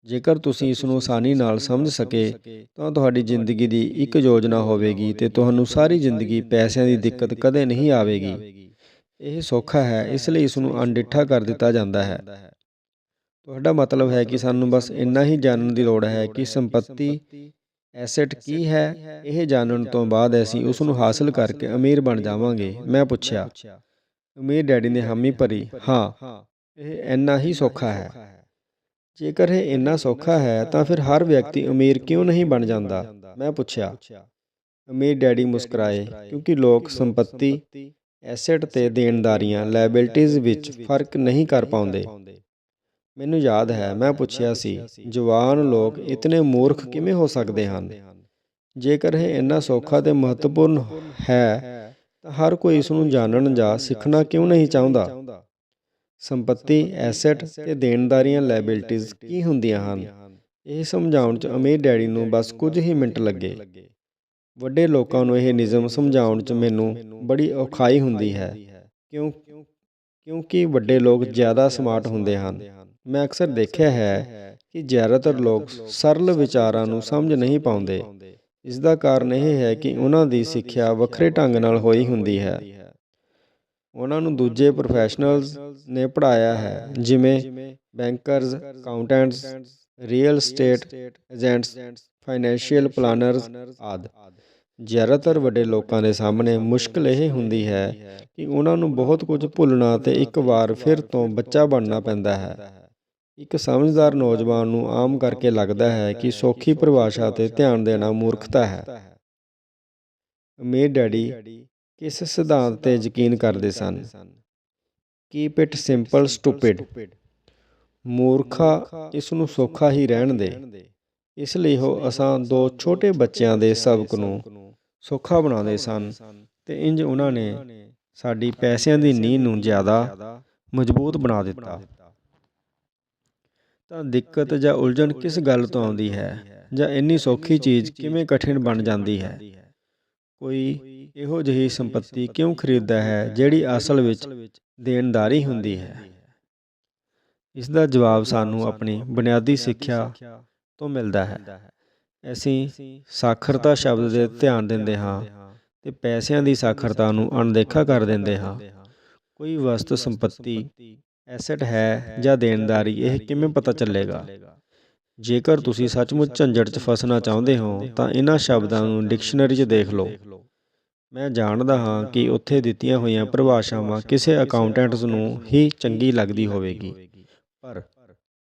ਜੇਕਰ ਤੁਸੀਂ ਇਸ ਨੂੰ ਆਸਾਨੀ ਨਾਲ ਸਮਝ ਸਕੇ, ਤਾਂ ਤੁਹਾਡੀ ਜ਼ਿੰਦਗੀ ਦੀ ਇੱਕ ਯੋਜਨਾ ਹੋਵੇਗੀ ਤੇ ਤੁਹਾਨੂੰ ਸਾਰੀ ਜ਼ਿੰਦਗੀ ਪੈਸਿਆਂ ਦੀ ਦਿੱਕਤ ਕਦੇ ਨਹੀਂ ਆਵੇਗੀ। ਇਹ ਸੌਖਾ ਹੈ, ਇਸ ਲਈ ਇਸ ਨੂੰ ਅਣਡਿੱਠਾ ਕਰ ਦਿੱਤਾ ਜਾਂਦਾ ਹੈ। ਤੁਹਾਡਾ ਮਤਲਬ ਹੈ ਕਿ ਸਾਨੂੰ ਬਸ ਇੰਨਾ ਹੀ ਜਾਣਨ ਦੀ ਲੋੜ ਹੈ ਕਿ ਸੰਪਤੀ ਐਸੈਟ ਕੀ ਹੈ? ਇਹ ਜਾਣਨ ਤੋਂ ਬਾਅਦ ਅਸੀਂ ਉਸ ਨੂੰ ਹਾਸਲ ਕਰਕੇ ਅਮੀਰ ਬਣ ਜਾਵਾਂਗੇ। ਮੈਂ ਪੁੱਛਿਆ। ਅਮੀਰ ਡੈਡੀ ਨੇ ਹਾਮੀ ਭਰੀ। ਹਾਂ। ਇਹ ਇੰਨਾ ਹੀ ਸੌਖਾ ਹੈ। ਜੇਕਰ ਇਹ ਇੰਨਾ ਸੌਖਾ ਹੈ ਤਾਂ ਫਿਰ ਹਰ ਵਿਅਕਤੀ ਅਮੀਰ ਕਿਉਂ ਨਹੀਂ ਬਣ ਜਾਂਦਾ? ਮੈਂ ਪੁੱਛਿਆ। ਅਮੀਰ ਡੈਡੀ ਮੁਸਕਰਾਏ ਕਿਉਂਕਿ ਲੋਕ ਸੰਪਤੀ ਐਸੈਟ ਤੇ ਦੇਣਦਾਰੀਆਂ ਲਾਇਬਿਲਟੀਜ਼ ਵਿੱਚ ਫ਼ਰਕ ਨਹੀਂ ਕਰ ਪਾਉਂਦੇ। ਮੈਨੂੰ ਯਾਦ ਹੈ, ਮੈਂ ਪੁੱਛਿਆ ਸੀ, ਜਵਾਨ ਲੋਕ ਇਤਨੇ ਮੂਰਖ ਕਿਵੇਂ ਹੋ ਸਕਦੇ ਹਨ? ਜੇਕਰ ਇਹ ਇੰਨਾ ਸੌਖਾ ਤੇ ਮਹੱਤਵਪੂਰਨ ਹੈ, ਤਾਂ ਹਰ ਕੋਈ ਇਸ ਨੂੰ ਜਾਣਨ ਜਾਂ ਸਿੱਖਣਾ ਕਿਉਂ ਨਹੀਂ ਚਾਹੁੰਦਾ? ਸੰਪਤੀ, ਐਸੈਟ ਤੇ ਦੇਣਦਾਰੀਆਂ ਲਾਇਬਿਲਟੀਜ਼ ਕੀ ਹੁੰਦੀਆਂ ਹਨ? ਇਹ ਸਮਝਾਉਣ 'ਚ ਅਮੀਰ ਡੈਡੀ ਨੂੰ ਬਸ ਕੁਝ ਹੀ ਮਿੰਟ ਲੱਗੇ। ਵੱਡੇ ਲੋਕਾਂ ਨੂੰ ਇਹ ਨਿਯਮ ਸਮਝਾਉਣ 'ਚ ਮੈਨੂੰ ਬੜੀ ਔਖਾਈ ਹੁੰਦੀ ਹੈ, ਕਿਉਂ ਕਿਉਂਕਿ ਵੱਡੇ ਲੋਕ ਜ਼ਿਆਦਾ ਸਮਾਰਟ ਹੁੰਦੇ ਹਨ। ਮੈਂ ਅਕਸਰ ਦੇਖਿਆ ਹੈ ਕਿ ਜ਼ਿਆਦਾਤਰ ਲੋਕ ਸਰਲ ਵਿਚਾਰਾਂ ਨੂੰ ਸਮਝ ਨਹੀਂ ਪਾਉਂਦੇ। ਇਸ ਦਾ ਕਾਰਨ ਇਹ ਹੈ ਕਿ ਉਹਨਾਂ ਦੀ ਸਿੱਖਿਆ ਵੱਖਰੇ ਢੰਗ ਨਾਲ ਹੋਈ ਹੁੰਦੀ ਹੈ। ਉਹਨਾਂ ਨੂੰ ਦੂਜੇ ਪ੍ਰੋਫੈਸ਼ਨਲਜ਼ ਨੇ ਪੜ੍ਹਾਇਆ ਹੈ, ਜਿਵੇਂ bankers accountants real estate agents financial planners ਆਦਿ। ਜ਼ਿਆਦਾਤਰ ਵੱਡੇ ਲੋਕਾਂ ਦੇ ਸਾਹਮਣੇ ਮੁਸ਼ਕਲ ਇਹ ਹੁੰਦੀ ਹੈ ਕਿ ਉਹਨਾਂ ਨੂੰ ਬਹੁਤ ਕੁਝ ਭੁੱਲਣਾ ਤੇ ਇੱਕ ਵਾਰ ਫਿਰ ਤੋਂ ਬੱਚਾ ਬਣਨਾ ਪੈਂਦਾ ਹੈ। ਇੱਕ ਸਮਝਦਾਰ ਨੌਜਵਾਨ ਨੂੰ ਆਮ ਕਰਕੇ ਲੱਗਦਾ ਹੈ ਕਿ ਸੌਖੀ ਪਰਿਭਾਸ਼ਾ ਤੇ ਧਿਆਨ ਦੇਣਾ ਮੂਰਖਤਾ ਹੈ। ਅਮੀਰ ਡੈਡੀ ਕਿਸ ਸਿਧਾਂਤ ਤੇ ਯਕੀਨ ਕਰਦੇ ਸਨ? ਕੀਪ ਇਟ ਸਿੰਪਲ ਸਟੂਪਿਡ ਮੂਰਖਾ ਇਸ ਨੂੰ ਸੌਖਾ ਹੀ ਰਹਿਣ ਦੇ। ਇਸ ਲਈ ਉਹ ਅਸਾਂ ਦੋ ਛੋਟੇ ਬੱਚਿਆਂ ਦੇ ਸਬਕ ਨੂੰ ਸੌਖਾ ਬਣਾਉਂਦੇ ਸਨ ਤੇ ਇੰਜ ਉਹਨਾਂ ਨੇ ਸਾਡੀ ਪੈਸਿਆਂ ਦੀ ਨੀਂਹ ਨੂੰ ਜ਼ਿਆਦਾ ਮਜ਼ਬੂਤ ਬਣਾ ਦਿੱਤਾ। ਤਾਂ ਦਿੱਕਤ ਜਾਂ ਉਲਝਣ ਕਿਸ ਗੱਲ ਤੋਂ ਆਉਂਦੀ ਹੈ? ਜਾਂ ਇੰਨੀ ਸੌਖੀ ਚੀਜ਼ ਕਿਵੇਂ ਕਠਿਨ ਬਣ ਜਾਂਦੀ ਹੈ? ਕੋਈ ਇਹੋ ਜਿਹੀ ਸੰਪਤੀ ਕਿਉਂ ਖਰੀਦਦਾ ਹੈ ਜਿਹੜੀ ਅਸਲ ਵਿੱਚ ਦੇਣਦਾਰੀ ਹੁੰਦੀ ਹੈ? ਇਸ ਦਾ ਜਵਾਬ ਸਾਨੂੰ ਆਪਣੀ ਬੁਨਿਆਦੀ ਸਿੱਖਿਆ ਤੋਂ ਮਿਲਦਾ ਹੈ। ਅਸੀਂ ਸਾਖਰਤਾ ਸ਼ਬਦ ਦੇ ਧਿਆਨ ਦਿੰਦੇ ਹਾਂ ਤੇ ਪੈਸਿਆਂ ਦੀ ਸਾਖਰਤਾ ਨੂੰ ਅਣਦੇਖਾ ਕਰ ਦਿੰਦੇ ਹਾਂ। ਕੋਈ ਵਸਤ ਸੰਪਤੀ ਐਸੈਟ ਹੈ ਜਾਂ ਦੇਣਦਾਰੀ ਇਹ ਕਿਵੇਂ ਪਤਾ ਚੱਲੇਗਾ? ਜੇਕਰ ਤੁਸੀਂ ਸੱਚਮੁੱਚ ਝੰਜਟ 'ਚ ਫਸਣਾ ਚਾਹੁੰਦੇ ਹੋ ਤਾਂ ਇਹਨਾਂ ਸ਼ਬਦਾਂ ਨੂੰ ਡਿਕਸ਼ਨਰੀ 'ਚ ਦੇਖ ਲਓ। ਮੈਂ ਜਾਣਦਾ ਹਾਂ ਕਿ ਉੱਥੇ ਦਿੱਤੀਆਂ ਹੋਈਆਂ ਪਰਿਭਾਸ਼ਾਵਾਂ ਕਿਸੇ ਅਕਾਊਂਟੈਂਟਸ ਨੂੰ ਹੀ ਚੰਗੀ ਲੱਗਦੀ ਹੋਵੇਗੀ। ਪਰ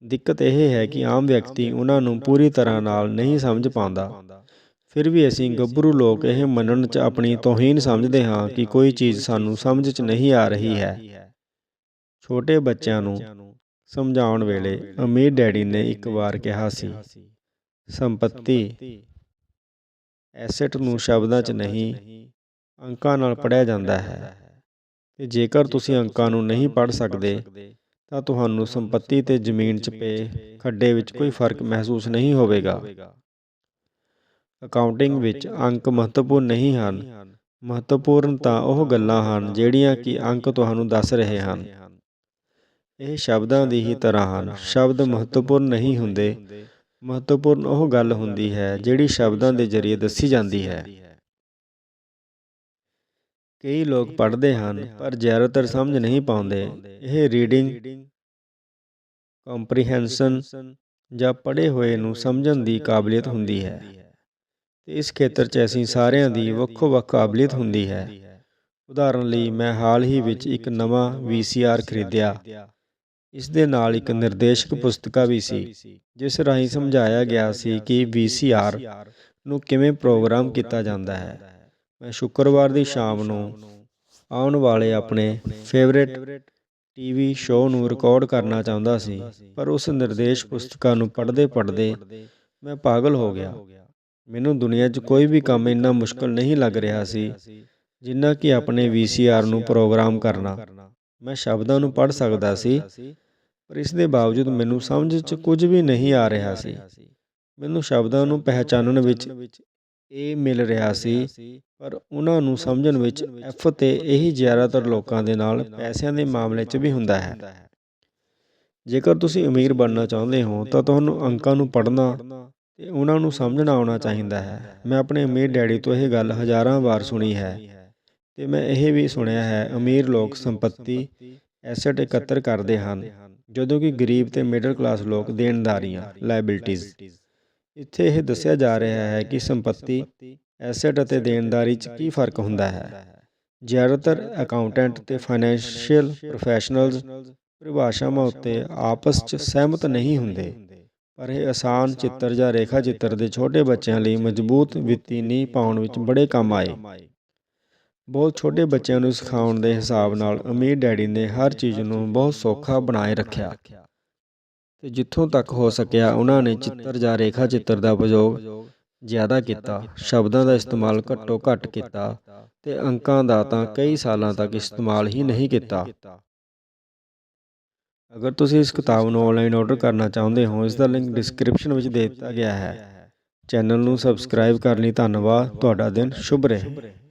ਦਿੱਕਤ ਇਹ ਹੈ ਕਿ ਆਮ ਵਿਅਕਤੀ ਉਹਨਾਂ ਨੂੰ ਪੂਰੀ ਤਰ੍ਹਾਂ ਨਾਲ ਨਹੀਂ ਸਮਝ ਪਾਉਂਦਾ। ਫਿਰ ਵੀ ਅਸੀਂ ਗੱਭਰੂ ਲੋਕ ਇਹ ਮੰਨਣ 'ਚ ਆਪਣੀ ਤੋਹੀਨ ਸਮਝਦੇ ਹਾਂ ਕਿ ਕੋਈ ਚੀਜ਼ ਸਾਨੂੰ ਸਮਝ 'ਚ ਨਹੀਂ ਆ ਰਹੀ ਹੈ। ਛੋਟੇ ਬੱਚਿਆਂ ਨੂੰ ਸਮਝਾਉਣ ਵੇਲੇ ਅਮੀਰ ਡੈਡੀ ਨੇ ਇੱਕ ਵਾਰ ਕਿਹਾ ਸੀ, ਸੰਪਤੀ, ਐਸੈਟ ਨੂੰ ਸ਼ਬਦਾਂ 'ਚ ਨਹੀਂ, ਅੰਕਾਂ ਨਾਲ ਪੜ੍ਹਿਆ ਜਾਂਦਾ ਹੈ। ਤੇ ਜੇਕਰ ਤੁਸੀਂ ਅੰਕਾਂ ਨੂੰ ਨਹੀਂ ਪੜ੍ਹ ਸਕਦੇ ਤਾਂ ਤੁਹਾਨੂੰ ਸੰਪਤੀ ਤੇ ਜ਼ਮੀਨ 'ਚ ਪਏ ਖੱਡੇ ਵਿੱਚ ਕੋਈ ਫ਼ਰਕ ਮਹਿਸੂਸ ਨਹੀਂ ਹੋਵੇਗਾ। ਅਕਾਊਂਟਿੰਗ ਵਿੱਚ ਅੰਕ ਮਹੱਤਵਪੂਰਨ ਨਹੀਂ ਹਨ। ਮਹੱਤਵਪੂਰਨ ਤਾਂ ਉਹ ਗੱਲਾਂ ਹਨ ਜਿਹੜੀਆਂ ਕਿ ਅੰਕ ਤੁਹਾਨੂੰ ਦੱਸ ਰਹੇ ਹਨ। ਇਹ ਸ਼ਬਦਾਂ ਦੀ ਹੀ ਤਰ੍ਹਾਂ ਹਨ। ਸ਼ਬਦ ਮਹੱਤਵਪੂਰਨ ਨਹੀਂ ਹੁੰਦੇ। ਮਹੱਤਵਪੂਰਨ ਉਹ ਗੱਲ ਹੁੰਦੀ ਹੈ ਜਿਹੜੀ ਸ਼ਬਦਾਂ ਦੇ ਜ਼ਰੀਏ ਦੱਸੀ ਜਾਂਦੀ ਹੈ। ਕਈ ਲੋਕ ਪੜ੍ਹਦੇ ਹਨ, ਪਰ ਜ਼ਿਆਦਾਤਰ ਸਮਝ ਨਹੀਂ ਪਾਉਂਦੇ। ਇਹ ਰੀਡਿੰਗ ਕੰਪਰੀਹੈਂਸ਼ਨ ਜਾਂ ਪੜ੍ਹੇ ਹੋਏ ਨੂੰ ਸਮਝਣ ਦੀ ਕਾਬਲੀਅਤ ਹੁੰਦੀ ਹੈ। ਤੇ ਇਸ ਖੇਤਰ 'ਚ ਅਸੀਂ ਸਾਰਿਆਂ ਦੀ ਵੱਖੋ-ਵੱਖ ਕਾਬਲੀਅਤ ਹੁੰਦੀ ਹੈ। ਉਦਾਹਰਨ ਲਈ, ਮੈਂ ਹਾਲ ਹੀ ਵਿੱਚ ਇੱਕ ਨਵਾਂ VCR ਖਰੀਦਿਆ। ਇਸ ਦੇ ਨਾਲ ਇੱਕ ਨਿਰਦੇਸ਼ਕ ਪੁਸਤਕਾ ਵੀ ਸੀ, ਜਿਸ ਰਾਹੀਂ ਸਮਝਾਇਆ ਗਿਆ ਸੀ ਕਿ VCR ਨੂੰ ਕਿਵੇਂ ਪ੍ਰੋਗਰਾਮ ਕੀਤਾ ਜਾਂਦਾ ਹੈ। ਮੈਂ ਸ਼ੁੱਕਰਵਾਰ ਦੀ ਸ਼ਾਮ ਨੂੰ ਆਉਣ ਵਾਲੇ ਆਪਣੇ ਫੇਵਰਿਟ ਟੀਵੀ ਸ਼ੋਅ ਨੂੰ ਰਿਕਾਰਡ ਕਰਨਾ ਚਾਹੁੰਦਾ ਸੀ ਪਰ ਉਸ ਨਿਰਦੇਸ਼ ਪੁਸਤਕਾਂ ਨੂੰ ਪੜ੍ਹਦੇ ਪੜ੍ਹਦੇ ਮੈਂ ਪਾਗਲ ਹੋ ਗਿਆ। ਮੈਨੂੰ ਦੁਨੀਆ 'ਚ ਕੋਈ ਵੀ ਕੰਮ ਇੰਨਾ ਮੁਸ਼ਕਲ ਨਹੀਂ ਲੱਗ ਰਿਹਾ ਸੀ ਜਿੰਨਾ ਕਿ ਆਪਣੇ VCR ਨੂੰ ਪ੍ਰੋਗਰਾਮ ਕਰਨਾ। ਮੈਂ ਸ਼ਬਦਾਂ ਨੂੰ ਪੜ੍ਹ ਸਕਦਾ ਸੀ ਪਰ ਇਸ ਦੇ ਬਾਵਜੂਦ ਮੈਨੂੰ ਸਮਝ 'ਚ ਕੁਝ ਵੀ ਨਹੀਂ ਆ ਰਿਹਾ ਸੀ। ਮੈਨੂੰ ਸ਼ਬਦਾਂ ਨੂੰ ਪਹਿਚਾਨਣ ਵਿੱਚ ਇਹ ਮਿਲ ਰਿਹਾ ਸੀ। ਪਰ ਉਹਨਾਂ ਨੂੰ ਸਮਝਣ ਵਿੱਚ ਐਫ ਤੇ ਇਹੀ ਜ਼ਿਆਦਾਤਰ ਲੋਕਾਂ ਦੇ ਨਾਲ ਪੈਸਿਆਂ ਦੇ ਮਾਮਲੇ 'ਚ ਵੀ ਹੁੰਦਾ ਹੈ। ਜੇਕਰ ਤੁਸੀਂ ਅਮੀਰ ਬਣਨਾ ਚਾਹੁੰਦੇ ਹੋ ਤਾਂ ਤੁਹਾਨੂੰ ਅੰਕਾਂ ਨੂੰ ਪੜ੍ਹਨਾ ਤੇ ਉਹਨਾਂ ਨੂੰ ਸਮਝਣਾ ਆਉਣਾ ਚਾਹੀਦਾ ਹੈ। ਮੈਂ ਆਪਣੇ ਅਮੀਰ ਡੈਡੀ ਤੋਂ ਇਹ ਗੱਲ ਹਜ਼ਾਰਾਂ ਵਾਰ ਸੁਣੀ ਹੈ ਤੇ ਮੈਂ ਇਹ ਵੀ ਸੁਣਿਆ ਹੈ ਅਮੀਰ ਲੋਕ ਸੰਪਤੀ ਐਸੈਟ ਇਕੱਤਰ ਕਰਦੇ ਹਨ ਜਦੋਂ ਕਿ ਗਰੀਬ ਤੇ ਮਿਡਲ ਕਲਾਸ ਲੋਕ ਦੇਣਦਾਰੀਆਂ ਲਾਇਬਿਲਟੀਜ਼ ਇੱਥੇ ਇਹ ਦੱਸਿਆ ਜਾ ਰਿਹਾ ਹੈ ਕਿ ਸੰਪਤੀ ਐਸੈਟ ਅਤੇ ਦੇਣਦਾਰੀ 'ਚ ਕੀ ਫ਼ਰਕ ਹੁੰਦਾ ਹੈ? ਜ਼ਿਆਦਾਤਰ ਅਕਾਊਂਟੈਂਟ ਤੇ ਫਾਈਨੈਂਸ਼ੀਅਲ ਪ੍ਰੋਫੈਸ਼ਨਲਜ਼ ਪਰਿਭਾਸ਼ਾਵਾਂ ਉੱਤੇ ਆਪਸ 'ਚ ਸਹਿਮਤ ਨਹੀਂ ਹੁੰਦੇ, ਪਰ ਇਹ ਆਸਾਨ ਚਿੱਤਰ ਜਾਂ ਰੇਖਾ ਚਿੱਤਰ ਦੇ ਛੋਟੇ ਬੱਚਿਆਂ ਲਈ ਮਜ਼ਬੂਤ ਵਿੱਤੀ ਨੀਂਹ ਪਾਉਣ ਵਿੱਚ ਬੜੇ ਕੰਮ ਆਏ। ਬਹੁਤ ਛੋਟੇ ਬੱਚਿਆਂ ਨੂੰ ਸਿਖਾਉਣ ਦੇ ਹਿਸਾਬ ਨਾਲ ਅਮੀਰ ਡੈਡੀ ਨੇ ਹਰ ਚੀਜ਼ ਨੂੰ ਬਹੁਤ ਸੌਖਾ ਬਣਾਏ ਰੱਖਿਆ। ਤੇ ਜਿੱਥੋਂ ਤੱਕ ਹੋ ਸਕਿਆ, ਉਹਨਾਂ ਨੇ ਚਿੱਤਰ ਜਾਂ ਰੇਖਾ ਚਿੱਤਰ ਦਾ ਉਪਯੋਗ ਜ਼ਿਆਦਾ ਕੀਤਾ। ਸ਼ਬਦਾਂ ਦਾ ਇਸਤੇਮਾਲ ਘੱਟੋ ਘੱਟ ਕੀਤਾ ਤੇ ਅੰਕਾਂ ਦਾ ਤਾਂ ਕਈ ਸਾਲਾਂ ਤੱਕ ਇਸਤੇਮਾਲ ਹੀ ਨਹੀਂ ਕੀਤਾ। ਅਗਰ ਤੁਸੀਂ ਇਸ ਕਿਤਾਬ ਨੂੰ ਆਨਲਾਈਨ ਆਰਡਰ ਕਰਨਾ ਚਾਹੁੰਦੇ ਹੋ, ਇਸ ਦਾ ਲਿੰਕ ਡਿਸਕ੍ਰਿਪਸ਼ਨ ਵਿੱਚ ਦੇ ਦਿੱਤਾ ਗਿਆ ਹੈ। ਚੈਨਲ ਨੂੰ ਸਬਸਕ੍ਰਾਈਬ ਕਰਨ ਲਈ। ਧੰਨਵਾਦ। ਤੁਹਾਡਾ ਦਿਨ ਸ਼ੁਭ ਰਹੇ।